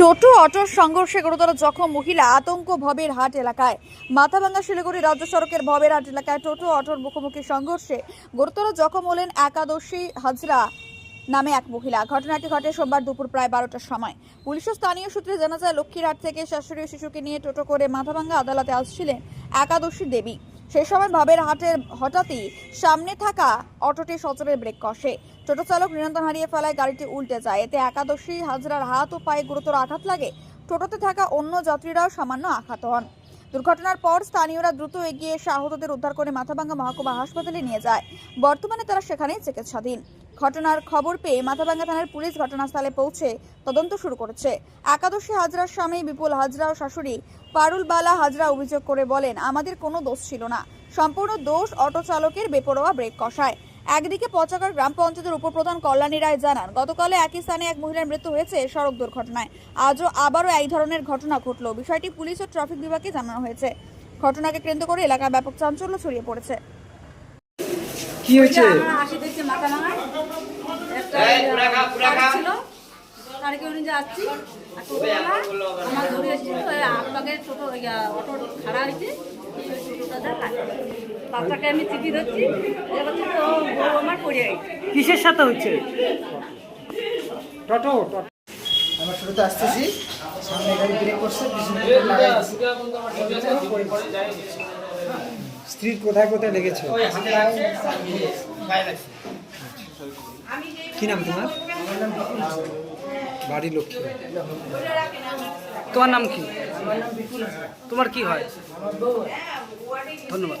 টোটো অটোর সংঘর্ষে গুরুতর জখম মহিলা আতঙ্ক ভবের হাট এলাকায়। মাথাভাঙ্গা শিলিগুড়ি রাজ্য সড়কের ভবের হাট এলাকায় টোটো অটোর মুখোমুখি সংঘর্ষে গুরুতর জখম হলেন একাদশী হাজরা নামে এক মহিলা। ঘটনাটি ঘটে সোমবার দুপুর প্রায় বারোটার সময়। পুলিশের স্থানীয় সূত্রে জানা যায় লক্ষ্মীরহাট থেকে শাশুড়ি শিশুকে নিয়ে টোটো করে মাথাভাঙ্গা আদালতে আসছিলেন একাদশী দেবী। সেই সময় ভাবের হাটের হঠাৎই সামনে থাকা অটোটি সচরের ব্রেক কষে। টোটো চালক নিয়ন্ত্রণ হারিয়ে ফেলায় গাড়িটি উল্টে যায়। এতে একাদশী, হাজরার হাত ও পায়ে গুরুতর আঘাত লাগে। টোটোতে থাকা অন্য যাত্রীরাও সামান্য আঘাত হন। দুর্ঘটনার পর স্থানীয়রা দ্রুত এগিয়ে এসে আহতদের উদ্ধার করে মাথাভাঙ্গা মহকুমা হাসপাতালে নিয়ে যায়। বর্তমানে তারা সেখানে চিকিৎসাধীন। ঘটনার খবর পেয়ে মাথাভাঙ্গা থানার পুলিশ ঘটনাস্থলে পৌঁছে তদন্ত শুরু করেছে। একাদশী হাজরার স্বামী বিপুল হাজরা ও শাশুড়ি পারুল বালা হাজরা অভিযোগ করে বলেন, আমাদের কোনো দোষ ছিল না। সম্পূর্ণ দোষ অটো চালকের বেপরোয়া ব্রেক কষায়। একদিকে পচাকার গ্রাম পঞ্চায়েতের উপপ্রধান কল্যাণী রায় জানান গতকালে একই স্থানে এক মহিলার মৃত্যু হয়েছে সড়ক দুর্ঘটনায়। আজও আবারও এই ধরনের ঘটনা ঘটল। বিষয়টি পুলিশ ও ট্রাফিক বিভাগকে জানানো হয়েছে। ঘটনাকে কেন্দ্র করে এলাকায় ব্যাপক চাঞ্চল্য ছড়িয়ে পড়েছে। কি হয়েছে? উনি যাচ্ছি। আর টোটোওয়ালা আমার ধরে এসেছিল। ওই আপনাকে টোটো অটো খাড়া হয়েছে সেই টোটোটা বাচ্চাকে আমি চিঠি ধরছি তো কিসের সাথে হচ্ছে? টোটো টোটো। আমরা শুরুতে আসতেছি। সামনে গাড়ি ব্রেক করছে। স্ত্রীর কোথায় কোথায় লেগেছে? কি নাম তোমার? বাড়ি লক্ষ্মী। তোমার নাম কি? তোমার কি হয়? ধন্যবাদ।